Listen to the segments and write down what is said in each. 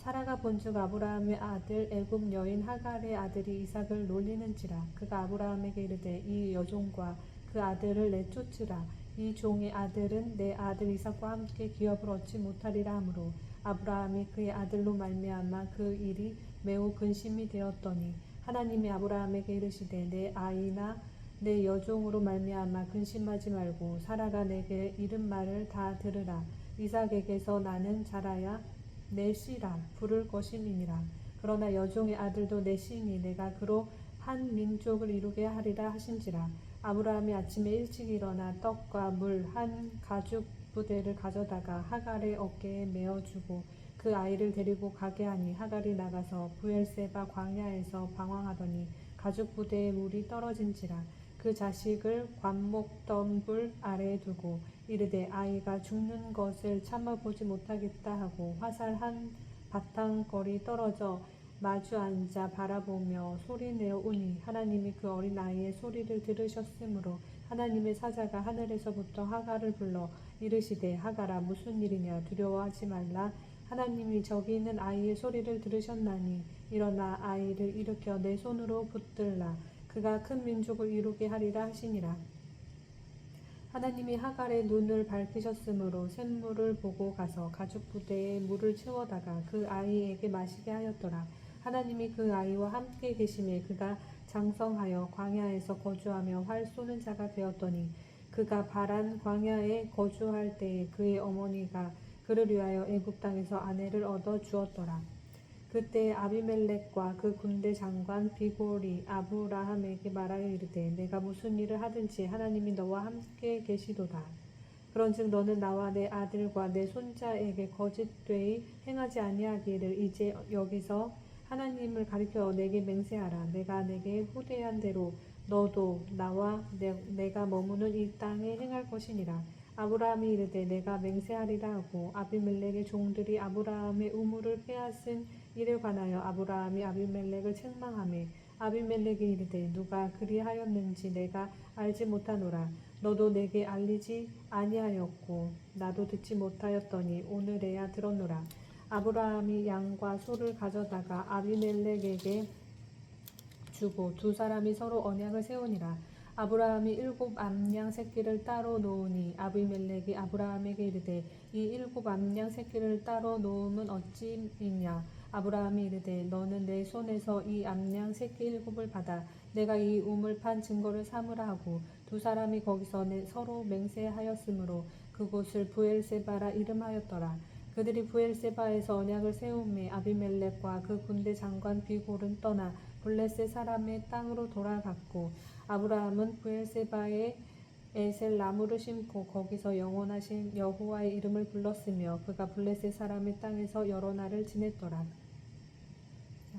사라가 본즉 아브라함의 아들 애굽 여인 하갈의 아들이 이삭을 놀리는지라. 그가 아브라함에게 이르되 이 여종과 그 아들을 내쫓으라. 이 종의 아들은 내 아들 이삭과 함께 기업을 얻지 못하리라 하므로 아브라함이 그의 아들로 말미암아 그 일이 매우 근심이 되었더니 하나님이 아브라함에게 이르시되 내 아이나 내 여종으로 말미암아 근심하지 말고 사라가 내게 이른 말을 다 들으라. 이삭에게서 나는 자라야 내 씨라 부를 것임이니라. 그러나 여종의 아들도 내 씨니 내가 그로 한 민족을 이루게 하리라 하신지라. 아브라함이 아침에 일찍 일어나 떡과 물 한 가죽 부대를 가져다가 하갈의 어깨에 메어 주고 그 아이를 데리고 가게 하니 하갈이 나가서 부엘세바 광야에서 방황하더니 가죽 부대에 물이 떨어진지라 그 자식을 관목덤불 아래에 두고 이르되 아이가 죽는 것을 참아보지 못하겠다 하고 화살 한 바탕거리 떨어져 마주 앉아 바라보며 소리내어 우니 하나님이 그 어린 아이의 소리를 들으셨으므로 하나님의 사자가 하늘에서부터 하갈을 불러 이르시되 하갈아 무슨 일이냐 두려워하지 말라 하나님이 저기 있는 아이의 소리를 들으셨나니 일어나 아이를 일으켜 내 손으로 붙들라 그가 큰 민족을 이루게 하리라 하시니라 하나님이 하갈의 눈을 밝히셨으므로 샘물을 보고 가서 가죽 부대에 물을 채워다가 그 아이에게 마시게 하였더라 하나님이 그 아이와 함께 계심에 그가 장성하여 광야에서 거주하며 활 쏘는 자가 되었더니 그가 바란 광야에 거주할 때에 그의 어머니가 그를 위하여 애굽 땅에서 아내를 얻어 주었더라. 그때 아비멜렉과 그 군대 장관 비골이 아브라함에게 말하여 이르되 내가 무슨 일을 하든지 하나님이 너와 함께 계시도다. 그런즉 너는 나와 내 아들과 내 손자에게 거짓되이 행하지 아니하기를 이제 여기서 하나님을 가리켜 내게 맹세하라. 내가 내게 후대한 대로 너도 나와 내, 내가 머무는 이 땅에 행할 것이니라. 아브라함이 이르되 내가 맹세하리라 하고 아비멜렉의 종들이 아브라함의 우물을 빼앗은 이를 관하여 아브라함이 아비멜렉을 책망하며 아비멜렉이 이르되 누가 그리하였는지 내가 알지 못하노라. 너도 내게 알리지 아니하였고 나도 듣지 못하였더니 오늘에야 들었노라. 아브라함이 양과 소를 가져다가 아비멜렉에게 주고 두 사람이 서로 언약을 세우니라. 아브라함이 일곱 암양 새끼를 따로 놓으니 아비멜렉이 아브라함에게 이르되 이 일곱 암양 새끼를 따로 놓음은 어찌이냐 아브라함이 이르되 너는 내 손에서 이 암양 새끼 일곱을 받아 내가 이 우물 판 증거를 삼으라 하고 두 사람이 거기서 내 서로 맹세하였으므로 그곳을 부엘세바라 이름하였더라 그들이 부엘세바에서 언약을 세우매 아비멜렉과 그 군대 장관 비골은 떠나 블레셋 사람의 땅으로 돌아갔고 아브라함은 부엘세바에 에셀 나무를 심고 거기서 영원하신 여호와의 이름을 불렀으며 그가 블레셋 사람의 땅에서 여러 날을 지냈더라.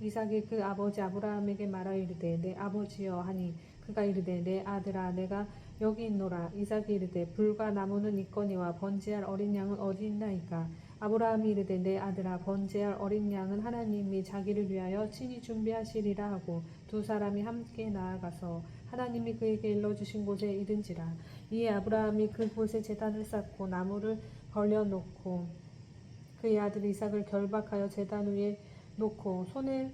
이삭이 그 아버지 아브라함에게 말하여 이르되 내 아버지여 하니 그가 이르되 내 아들아 내가 여기 있노라. 이삭이 이르되 불과 나무는 있거니와 번제할 어린 양은 어디 있나이까? 아브라함이 이르되 내 아들아 번제할 어린 양은 하나님이 자기를 위하여 친히 준비하시리라 하고 두 사람이 함께 나아가서 하나님이 그에게 일러 주신 곳에 이른지라. 이에 아브라함이 그곳에 제단을 쌓고 나무를 벌려 놓고 그의 아들 이삭을 결박하여 제단 위에 놓고 손을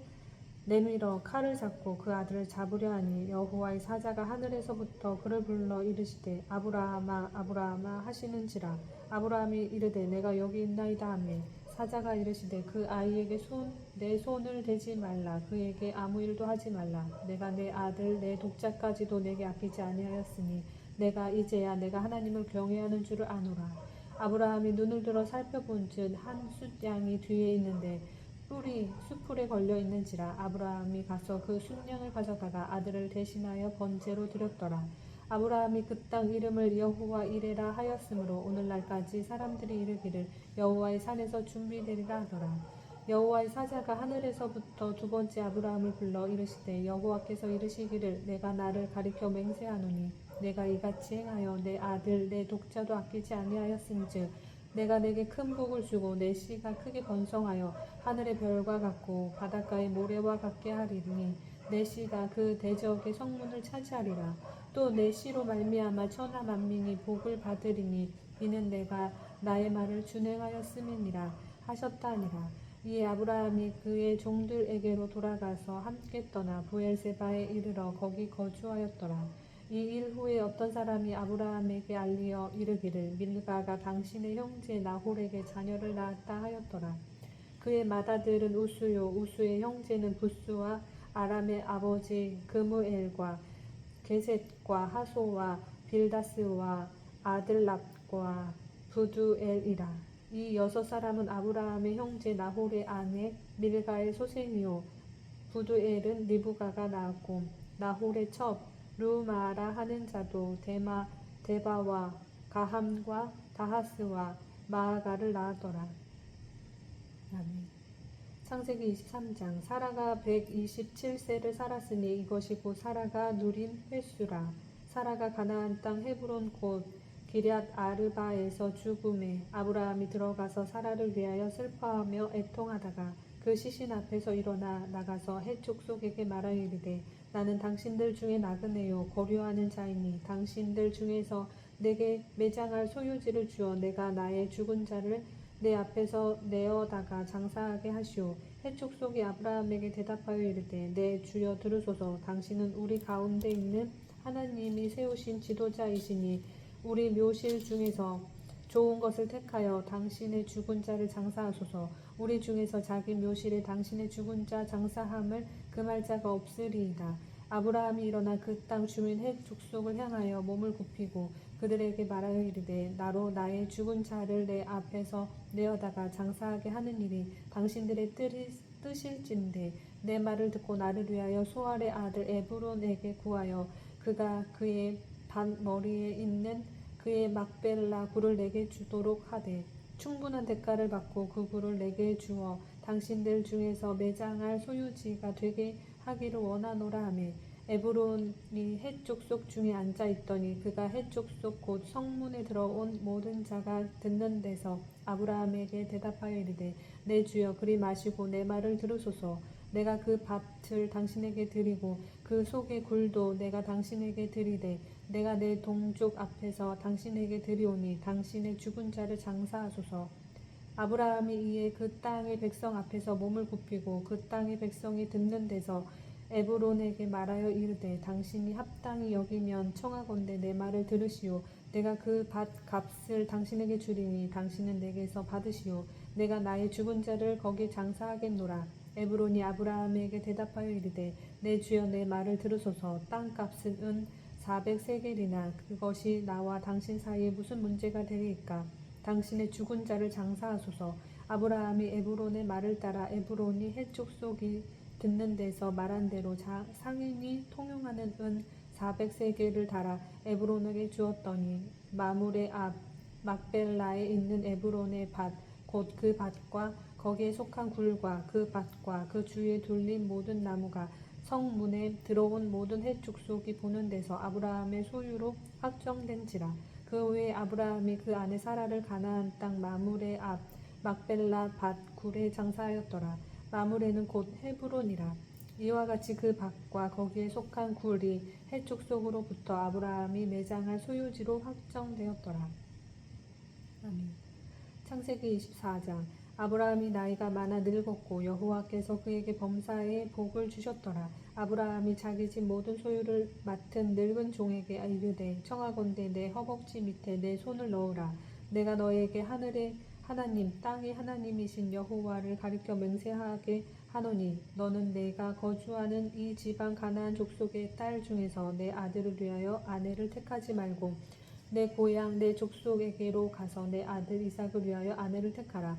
내밀어 칼을 잡고 그 아들을 잡으려 하니 여호와의 사자가 하늘에서부터 그를 불러 이르시되 아브라함아 아브라함아 하시는지라. 아브라함이 이르되 내가 여기 있나이다 하매 사자가 이르시되 그 아이에게 손 내 손을 대지 말라. 그에게 아무 일도 하지 말라. 내가 내 아들 내 독자까지도 내게 아끼지 아니하였으니 내가 이제야 내가 하나님을 경외하는 줄을 아노라. 아브라함이 눈을 들어 살펴본즉 한 숫양이 뒤에 있는데 뿔이 수풀에 걸려 있는지라 아브라함이 가서 그 순양을 가져다가 아들을 대신하여 번제로 드렸더라. 아브라함이 그 땅 이름을 여호와 이레라 하였으므로 오늘날까지 사람들이 이르기를 여호와의 산에서 준비되리라 하더라. 여호와의 사자가 하늘에서부터 두 번째 아브라함을 불러 이르시되 여호와께서 이르시기를 내가 나를 가리켜 맹세하노니 내가 이같이 행하여 내 아들 내 독자도 아끼지 아니하였은즉 내가 내게 큰 복을 주고 내 씨가 크게 번성하여 하늘의 별과 같고 바닷가의 모래와 같게 하리니 내 씨가 그 대적의 성문을 차지하리라. 또 내 씨로 말미암아 천하 만민이 복을 받으리니 이는 내가 나의 말을 준행하였음이니라 하셨다니라. 이에 아브라함이 그의 종들에게로 돌아가서 함께 떠나 부엘세바에 이르러 거기 거주하였더라 이 일 후에 어떤 사람이 아브라함에게 알리어 이르기를 밀가가 당신의 형제 나홀에게 자녀를 낳았다 하였더라. 그의 맏아들은 우수요 우수의 형제는 부스와 아람의 아버지 그무엘과 게셋과 하소와 빌다스와 아들랍과 부두엘이라. 이 여섯 사람은 아브라함의 형제 나홀의 아내 밀가의 소생이요 부두엘은 리브가가 낳았고 나홀의 첩 루마라 하는 자도 데마 데바와 가함과 다하스와 마아가를 낳았더라. 아멘. 창세기 23장 사라가 127세를 살았으니 이것이 곧 사라가 누린 횟수라. 사라가 가나안 땅 헤브론 곧 기럇 아르바에서 죽음에 아브라함이 들어가서 사라를 위하여 슬퍼하며 애통하다가 그 시신 앞에서 일어나 나가서 해족속에게 말하여 이르되 나는 당신들 중에 나그네요. 거류하는 자이니 당신들 중에서 내게 매장할 소유지를 주어 내가 나의 죽은 자를 내 앞에서 내어다가 장사하게 하시오. 해족속이 아브라함에게 대답하여 이르되 내 주여 들으소서. 당신은 우리 가운데 있는 하나님이 세우신 지도자이시니 우리 묘실 중에서 좋은 것을 택하여 당신의 죽은 자를 장사하소서. 우리 중에서 자기 묘실에 당신의 죽은 자 장사함을 금할 자가 없으리이다. 아브라함이 일어나 그 땅 주민 헷 족속을 향하여 몸을 굽히고 그들에게 말하여 이르되 나로 나의 죽은 자를 내 앞에서 내어다가 장사하게 하는 일이 당신들의 뜻이, 뜻일진데 내 말을 듣고 나를 위하여 소알의 아들 에브론에게 구하여 그가 그의 반머리에 있는 그의 막벨라 굴을 내게 주도록 하되 충분한 대가를 받고 그 굴을 내게 주어 당신들 중에서 매장할 소유지가 되게 하기를 원하노라 하며 에브론이 헷족속 중에 앉아 있더니 그가 헷족속 곧 성문에 들어온 모든 자가 듣는 데서 아브라함에게 대답하여 이르되 내 주여 그리 마시고 내 말을 들으소서. 내가 그 밭을 당신에게 드리고 그 속의 굴도 내가 당신에게 드리되 내가 내 동족 앞에서 당신에게 드리오니 당신의 죽은 자를 장사하소서 아브라함이 이에 그 땅의 백성 앞에서 몸을 굽히고 그 땅의 백성이 듣는 데서 에브론에게 말하여 이르되 당신이 합당히 여기면 청하건대 내 말을 들으시오. 내가 그 밭 값을 당신에게 주리니 당신은 내게서 받으시오. 내가 나의 죽은 자를 거기 장사하겠노라. 에브론이 아브라함에게 대답하여 이르되 내 주여 내 말을 들으소서. 땅값은 은 400세겔이나 그것이 나와 당신 사이에 무슨 문제가 되리까 당신의 죽은 자를 장사하소서. 아브라함이 에브론의 말을 따라 에브론이 해쪽 속이 듣는 데서 말한 대로 자, 상인이 통용하는 은 400세겔을 달아 에브론에게 주었더니 마물의 앞 막벨라에 있는 에브론의 밭 곧 그 밭과 거기에 속한 굴과 그 밭과 그 주위에 둘린 모든 나무가 성문에 들어온 모든 해 족속이 보는 데서 아브라함의 소유로 확정된지라 그 후에 아브라함이 그 안에 사라를 가나안 땅 마물의 앞 막벨라 밭 굴에 장사하였더라. 마물에는 곧 헤브론이라. 이와 같이 그 밭과 거기에 속한 굴이 해 족속으로부터 아브라함이 매장할 소유지로 확정되었더라. 아멘. 창세기 24장 아브라함이 나이가 많아 늙었고 여호와께서 그에게 범사에 복을 주셨더라. 아브라함이 자기 집 모든 소유를 맡은 늙은 종에게 이르되 청하건대 내 허벅지 밑에 내 손을 넣으라. 내가 너에게 하늘의 하나님 땅의 하나님이신 여호와를 가리켜 맹세하게 하노니 너는 내가 거주하는 이 지방 가나안 족속의 딸 중에서 내 아들을 위하여 아내를 택하지 말고 내 고향 내 족속에게로 가서 내 아들 이삭을 위하여 아내를 택하라.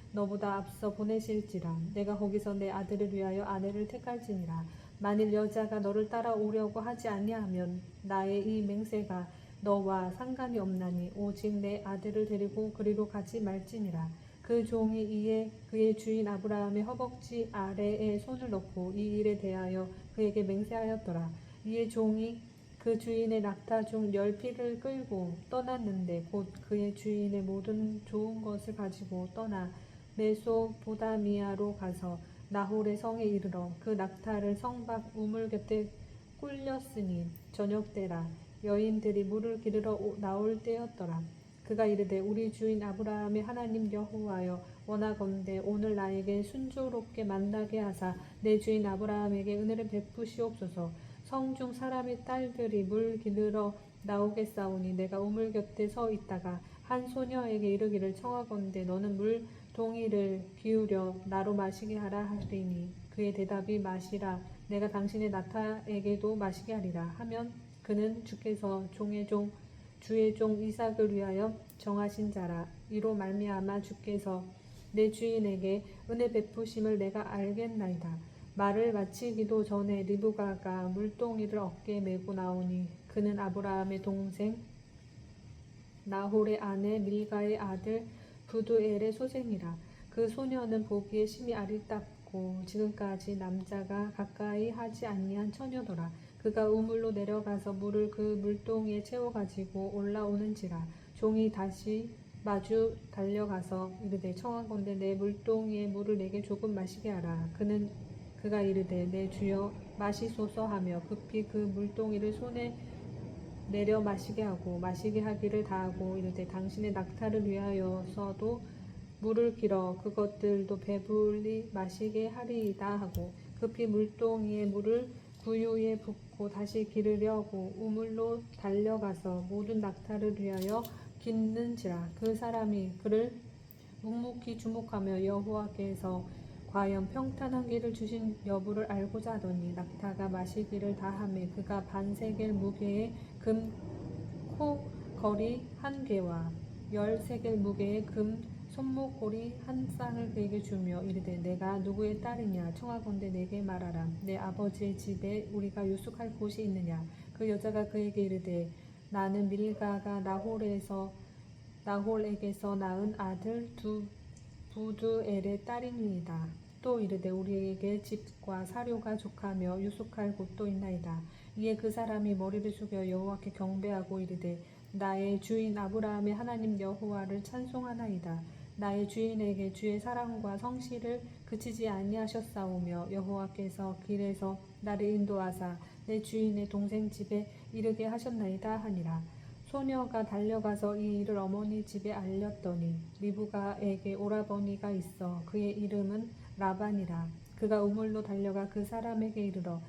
너보다 앞서 보내실지라. 내가 거기서 내 아들을 위하여 아내를 택할지니라. 만일 여자가 너를 따라오려고 하지 아니하면 나의 이 맹세가 너와 상관이 없나니 오직 내 아들을 데리고 그리로 가지 말지니라. 그 종이 이에 그의 주인 아브라함의 허벅지 아래에 손을 넣고 이 일에 대하여 그에게 맹세하였더라. 이에 종이 그 주인의 낙타 중 열 피를 끌고 떠났는데 곧 그의 주인의 모든 좋은 것을 가지고 떠나 메소보다미아로 가서 나홀의 성에 이르러 그 낙타를 성밖 우물 곁에 꿀렸으니 저녁 때라 여인들이 물을 기르러 오- 나올 때였더라. 그가 이르되 우리 주인 아브라함의 하나님 여호와여 원하건대 오늘 나에게 순조롭게 만나게 하사 내 주인 아브라함에게 은혜를 베푸시옵소서. 성중 사람의 딸들이 물 기르러 나오겠사오니 내가 우물 곁에 서 있다가 한 소녀에게 이르기를 청하건대 너는 물 동이를 기울여 나로 마시게 하라 하리니 그의 대답이 마시라 내가 당신의 나타에게도 마시게 하리라 하면 그는 주께서 종의 종 주의 종 이삭을 위하여 정하신 자라. 이로 말미암아 주께서 내 주인에게 은혜 베푸심을 내가 알겠나이다. 말을 마치기도 전에 리브가가 물동이를 어깨에 메고 나오니 그는 아브라함의 동생 나홀의 아내 밀가의 아들 부두엘의 소생이라. 그 소녀는 보기에 심히 아리답고 지금까지 남자가 가까이 하지 아니한 처녀더라. 그가 우물로 내려가서 물을 그 물동이에 채워 가지고 올라오는지라. 종이 다시 마주 달려가서 이르되 청하건대 내 물동이에 물을 내게 조금 마시게 하라. 그는 그가 이르되 내 주여 마시소서 하며 급히 그 물동이를 손에 내려 마시게 하고 마시게 하기를 다하고 이르되 당신의 낙타를 위하여서도 물을 길어 그것들도 배불리 마시게 하리이다 하고 급히 물동이에 물을 구유에 붓고 다시 기르려고 우물로 달려가서 모든 낙타를 위하여 깃는지라. 그 사람이 그를 묵묵히 주목하며 여호와께서 과연 평탄한 길을 주신 여부를 알고자 하더니 낙타가 마시기를 다함에 그가 반세겔 무게의 금 코걸이 한 개와 열 세겔 무게의 금 손목고리 한 쌍을 그에게 주며 이르되 내가 누구의 딸이냐 청하건대 내게 말하라 내 아버지의 집에 우리가 유숙할 곳이 있느냐 그 여자가 그에게 이르되 나는 밀가가 나홀에서 나홀에게서 낳은 아들 두 부두엘의 딸이니이다. 또 이르되 우리에게 집과 사료가 족하며 유숙할 곳도 있나이다. 이에 그 사람이 머리를 숙여 여호와께 경배하고 이르되 나의 주인 아브라함의 하나님 여호와를 찬송하나이다. 나의 주인에게 주의 사랑과 성실을 그치지 아니하셨사오며 여호와께서 길에서 나를 인도하사 내 주인의 동생 집에 이르게 하셨나이다 하니라. 소녀가 달려가서 이 일을 어머니 집에 알렸더니 리브가에게 오라버니가 있어 그의 이름은 라반이라 그가 우물로 달려가 그 사람에게 이르러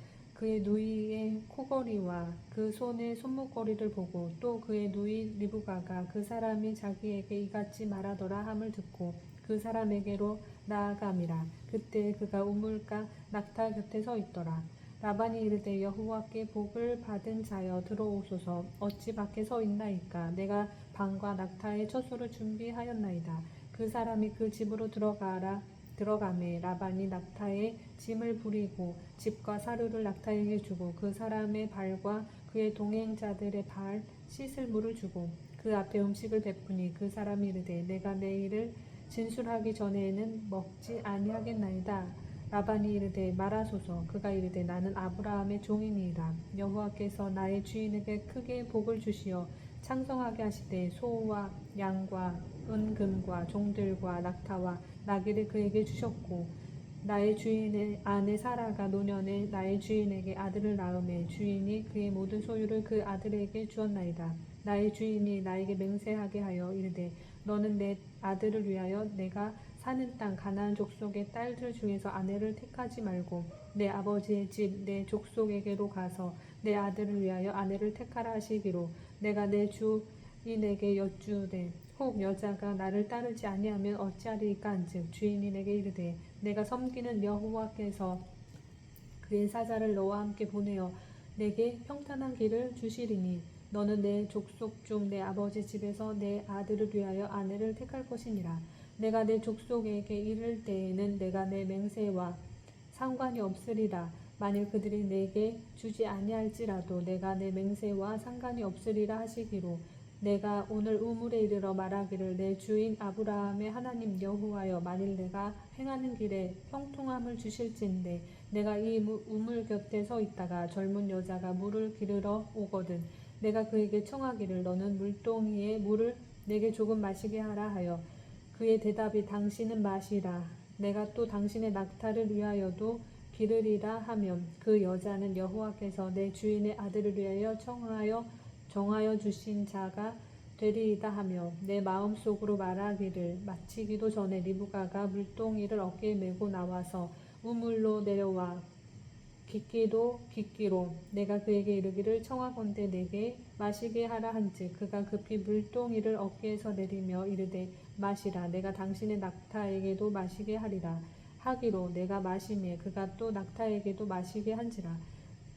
그 그의 누이의 코걸이와 그 손의 손목걸이를 보고 또 그의 누이 리브가가 그 사람이 자기에게 이같이 말하더라 함을 듣고 그 사람에게로 나아감이라. 그때 그가 우물가 낙타 곁에 서 있더라. 라반이 이르되 여호와께 복을 받은 자여 들어오소서. 어찌 밖에 서 있나이까? 내가 방과 낙타의 처소를 준비하였나이다. 그 사람이 그 집으로 들어가라 들어가매 라반이 낙타에 짐을 부리고 집과 사료를 낙타에게 주고 그 사람의 발과 그의 동행자들의 발 씻을 물을 주고 그 앞에 음식을 베푸니 그 사람이 이르되 내가 내 일을 진술하기 전에는 먹지 아니하겠나이다. 라반이 이르되 말하소서. 그가 이르되 나는 아브라함의 종이니이다. 여호와께서 나의 주인에게 크게 복을 주시어 창성하게 하시되 소와 양과 은금과 종들과 낙타와 나귀를 그에게 주셨고 나의 주인의 아내 사라가 노년에 나의 주인에게 아들을 낳음에 주인이 그의 모든 소유를 그 아들에게 주었나이다. 나의 주인이 나에게 맹세하게 하여 이르되 너는 내 아들을 위하여 내가 사는 땅 가나안 족속의 딸들 중에서 아내를 택하지 말고 내 아버지의 집 내 족속에게로 가서 내 아들을 위하여 아내를 택하라 하시기로 내가 내 주인에게 여쭈되 혹 여자가 나를 따르지 아니하면 주인이 내게 이르되 내가 섬기는 여호와께서 그의 사자를 너와 함께 보내어 내게 평탄한 길을 주시리니 너는 내 족속 중 내 아버지 집에서 내 아들을 위하여 아내를 택할 것이니라. 내가 내 족속에게 이를 때에는 내가 내 맹세와 상관이 없으리라. 만일 그들이 내게 주지 아니할지라도 내가 내 맹세와 상관이 없으리라 하시기로 내가 오늘 우물에 이르러 말하기를 내 주인 아브라함의 하나님 여호와여 만일 내가 행하는 길에 형통함을 주실진데 내가 이 무- 우물 곁에 서 있다가 젊은 여자가 물을 기르러 오거든 내가 그에게 청하기를 너는 물동이에 물을 내게 조금 마시게 하라 하여 그의 대답이 당신은 마시라. 내가 또 당신의 낙타를 위하여도 기르리라 하면 그 여자는 여호와께서 내 주인의 아들을 위하여 청하여 정하여 주신 자가 되리이다 하며 내 마음속으로 말하기를 마치기도 전에 리브가가 물동이를 어깨에 메고 나와서 우물로 내려와 깊기도 깊기로 내가 그에게 이르기를 청하건대 내게 마시게 하라 한즉 그가 급히 물동이를 어깨에서 내리며 이르되 마시라 내가 당신의 낙타에게도 마시게 하리라 하기로 내가 마시매 그가 또 낙타에게도 마시게 한지라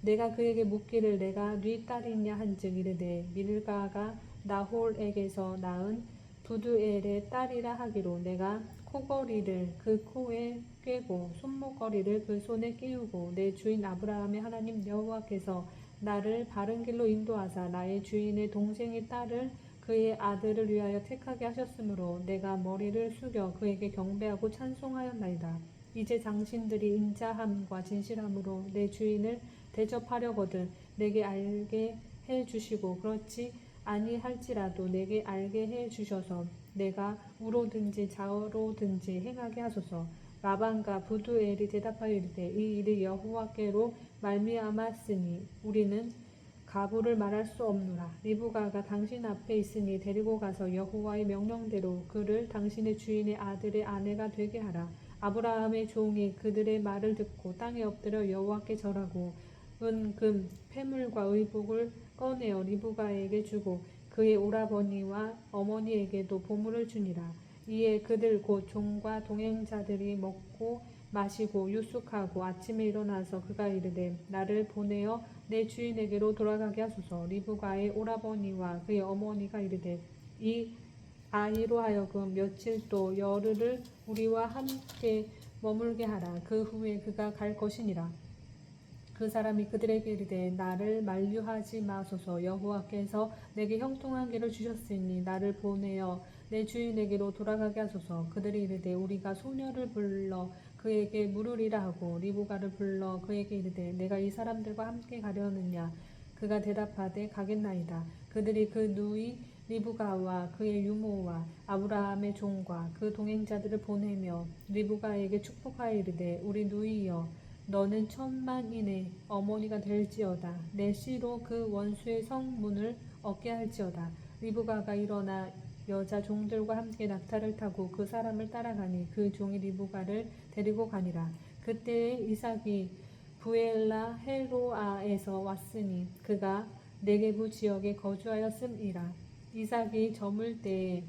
내가 그에게 묻기를 내가 네 딸이냐 한즉 이르되 밀가가 나홀에게서 낳은 부두엘의 딸이라 하기로 내가 코걸이를 그 코에 꿰고 손목걸이를 그 손에 끼우고 내 주인 아브라함의 하나님 여호와께서 나를 바른 길로 인도하사 나의 주인의 동생의 딸을 그의 아들을 위하여 택하게 하셨으므로 내가 머리를 숙여 그에게 경배하고 찬송하였나이다. 이제 당신들이 인자함과 진실함으로 내 주인을 대접하려거든 내게 알게 해 주시고 그렇지 아니할지라도 내게 알게 해 주셔서 내가 우로든지 좌로든지 행하게 하소서. 라반과 부두엘이 대답하여 이르되 이 일이 여호와께로 말미암았으니 우리는 가부를 말할 수 없노라. 리브가가 당신 앞에 있으니 데리고 가서 여호와의 명령대로 그를 당신의 주인의 아들의 아내가 되게 하라. 아브라함의 종이 그들의 말을 듣고 땅에 엎드려 여호와께 절하고 은, 금, 폐물과 의복을 꺼내어 리브가에게 주고 그의 오라버니와 어머니에게도 보물을 주니라. 이에 그들 곧 종과 동행자들이 먹고 마시고 유숙하고 아침에 일어나서 그가 이르되 나를 보내어 내 주인에게로 돌아가게 하소서. 리브가의 오라버니와 그의 어머니가 이르되 이 아이로 하여금 며칠 또 열흘을 우리와 함께 머물게 하라. 그 후에 그가 갈 것이니라. 그 사람이 그들에게 이르되 나를 만류하지 마소서. 여호와께서 내게 형통한 길을 주셨으니 나를 보내어 내 주인에게로 돌아가게 하소서. 그들이 이르되 우리가 소녀를 불러 그에게 물으리라 하고 리브가를 불러 그에게 이르되 내가 이 사람들과 함께 가려느냐? 그가 대답하되 가겠나이다. 그들이 그 누이 리브가와 그의 유모와 아브라함의 종과 그 동행자들을 보내며 리브가에게 축복하여 이르되 우리 누이여 너는 천만인의 어머니가 될지어다. 내 씨로 그 원수의 성문을 얻게 할지어다. 리브가가 일어나 여자 종들과 함께 낙타를 타고 그 사람을 따라가니 그 종이 리브가를 데리고 가니라. 그때에 이삭이 부엘라 헤로아에서 왔으니 그가 네게부 지역에 거주하였음이라 이삭이 저물 때에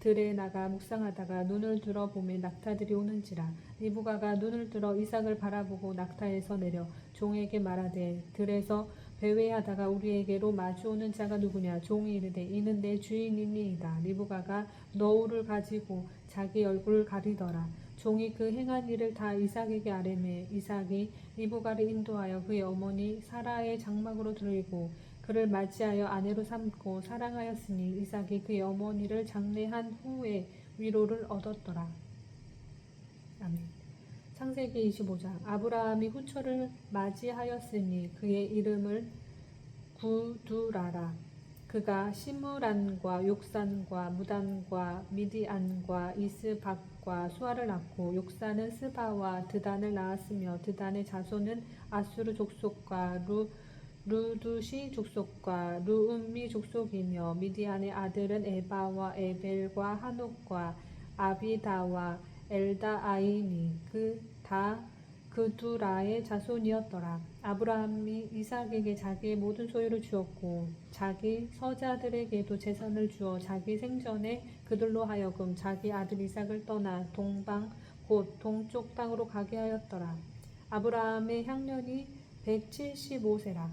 들에 나가 묵상하다가 눈을 들어 보매 낙타들이 오는지라 리브가가 눈을 들어 이삭을 바라보고 낙타에서 내려 종에게 말하되 들에서 배회하다가 우리에게로 마주오는 자가 누구냐? 종이 이르되 이는 내 주인이니이다. 리브가가 너울을 가지고 자기 얼굴을 가리더라. 종이 그 행한 일을 다 이삭에게 아뢰매 이삭이 리브가를 인도하여 그의 어머니 사라의 장막으로 들이고 그를 맞이하여 아내로 삼고 사랑하였으니 이삭이 그의 어머니를 장례한 후에 위로를 얻었더라. 아멘. 창세기 25장 아브라함이 후처를 맞이하였으니 그의 이름을 구두라라. 그가 시므란과 욕산과 무단과 미디안과 이스박과 수아를 낳고 욕산은 스바와 드단을 낳았으며 드단의 자손은 아수르 족속과 루 루두시 족속과 루음미 족속이며 미디안의 아들은 에바와 에벨과 한옥과 아비다와 엘다아이니 그다 그두라의 자손이었더라. 아브라함이 이삭에게 자기의 모든 소유를 주었고 자기 서자들에게도 재산을 주어 자기 생전에 그들로 하여금 자기 아들 이삭을 떠나 동방 곧 동쪽 땅으로 가게 하였더라. 아브라함의 향년이 175세라.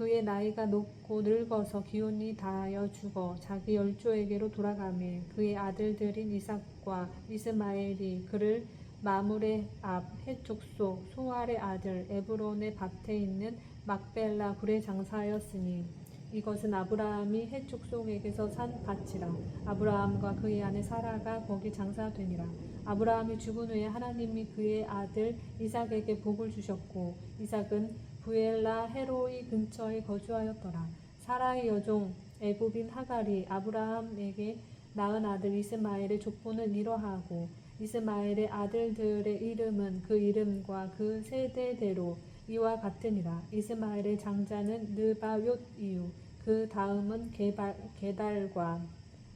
그의 나이가 높고 늙어서 기운이 다하여 죽어 자기 열조에게로 돌아가매 그의 아들들인 이삭과 이스마엘이 그를 마물의 앞 해족속 소알의 아들 에브론의 밭에 있는 막벨라 굴에 장사하였으니 이것은 아브라함이 해족속에게서 산 밭이라. 아브라함과 그의 아내 사라가 거기 장사되니라. 아브라함이 죽은 후에 하나님이 그의 아들 이삭에게 복을 주셨고 이삭은 부엘라 헤로이 근처에 거주하였더라 사라의 여종 애굽인 하갈이 아브라함에게 낳은 아들 이스마엘의 족보는 이러하고 이스마엘의 아들들의 이름은 그 이름과 그 세대대로 이와 같으니라. 이스마엘의 장자는 느바요이유 그 다음은 게발, 게달과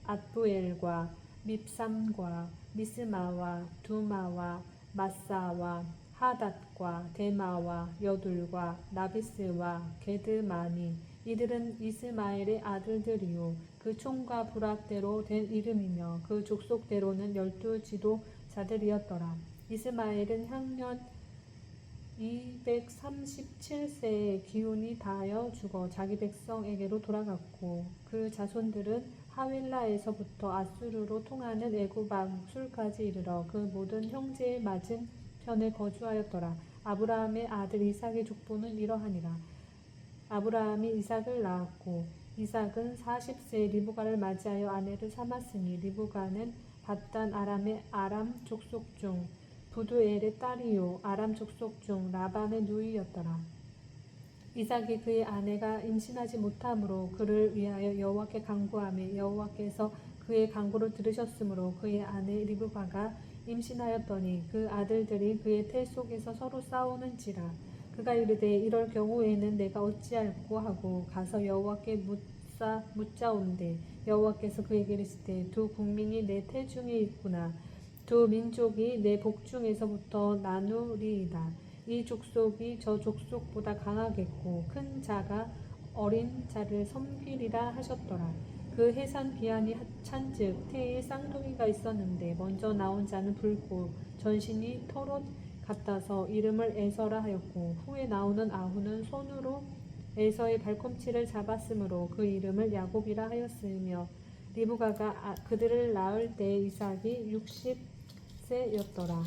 앗부엘과 밉삼과 미스마와 두마와 마사와 하닷과 데마와 여둘과 나비스와 게드마니 이들은 이스마엘의 아들들이요 그 총과 부락대로 된 이름이며 그 족속대로는 열두 지도자들이었더라. 이스마엘은 향년 237세에 기운이 다하여 죽어 자기 백성에게로 돌아갔고 그 자손들은 하윌라에서부터 아수르로 통하는 애굽 왕 술까지 이르러 그 모든 형제의 맞은 편에 거주하였더라. 아브라함의 아들 이삭의 족보는 이러하니라. 아브라함이 이삭을 낳았고 이삭은 40세에 리브가를 맞이하여 아내를 삼았으니 리브가는 바단 아람의 아람 족속 중 부두엘의 딸이요 아람 족속 중 라반의 누이였더라. 이삭이 그의 아내가 임신하지 못하므로 그를 위하여 여호와께 간구하며 여호와께서 그의 간구를 들으셨으므로 그의 아내 리브가가 임신하였더니 그 아들들이 그의 태 속에서 서로 싸우는지라. 그가 이르되 이럴 경우에는 내가 어찌할꼬 하고 가서 여호와께 묻사 묻자온대. 여호와께서 그에게 이르시되 두 국민이 내 태 중에 있구나. 두 민족이 내 복중에서부터 나누리이다. 이 족속이 저 족속보다 강하겠고 큰 자가 어린 자를 섬기리라 하셨더라 그 해산 기한이 찬즉 태에 쌍둥이가 있었는데 먼저 나온 자는 붉고 전신이 털옷 같아서 이름을 에서라 하였고 후에 나오는 아후는 손으로 에서의 발꿈치를 잡았으므로 그 이름을 야곱이라 하였으며 리브가가 아- 그들을 낳을 때 이삭이 60세였더라.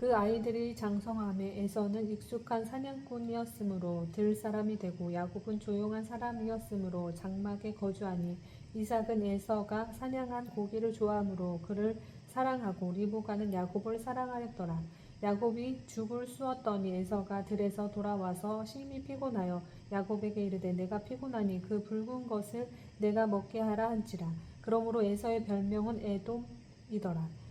그 아이들이 장성함에 에서는 익숙한 사냥꾼이었으므로 들 사람이 되고 야곱은 조용한 사람이었으므로 장막에 거주하니 이삭은 에서가 사냥한 고기를 좋아하므로 그를 사랑하고 리브가는 야곱을 사랑하였더라. 야곱이 죽을 쑤었더니 에서가 들에서 돌아와서 심히 피곤하여 야곱에게 이르되 내가 피곤하니 그 붉은 것을 내가 먹게 하라 한지라. 그러므로 에서의 별명은 에돔이더라.